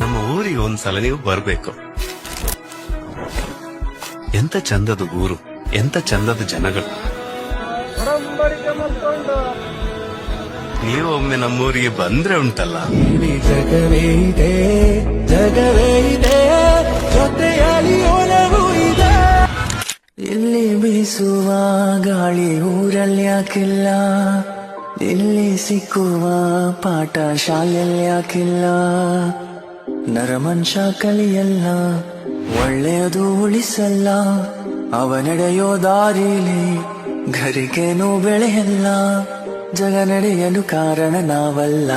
ನಮ್ಮ ಊರಿಗೆ ಒಂದ್ಸಲ ನೀವು ಬರ್ಬೇಕು ಎಂತ ಚಂದದ ಊರು ಎಂತ ಚಂದದ ಜನಗಳು ನೀವು ಒಮ್ಮೆ ನಮ್ಮೂರಿಗೆ ಬಂದ್ರೆ ಉಂಟಲ್ಲ. ಜಗವೇ ಇದೆ ಜಗವೇ ಇದೆ, ಜೊತೆಯಲ್ಲಿ ಇದೆ. ಇಲ್ಲಿ ಬೀಸುವ ಗಾಳಿ ಊರಲ್ಲಿ ಯಾಕಿಲ್ಲ ಇಲ್ಲಿ ಸಿಕ್ಕುವ ಪಾಠ ಶಾಲೆಯಲ್ಲಿ ಯಾಕಿಲ್ಲ ನರಮನುಷ್ಯ ಕಲಿಯಲ್ಲ, ಒಳ್ಳೆಯದು ಉಳಿಸಲ್ಲ. ಅವನಡೆಯೋ ದಾರಿಲಿ ಘರಿಗೇನು ಬೆಳೆಯಲ್ಲ ಜಗ ನಡೆಯಲು ಕಾರಣ ನಾವಲ್ಲ.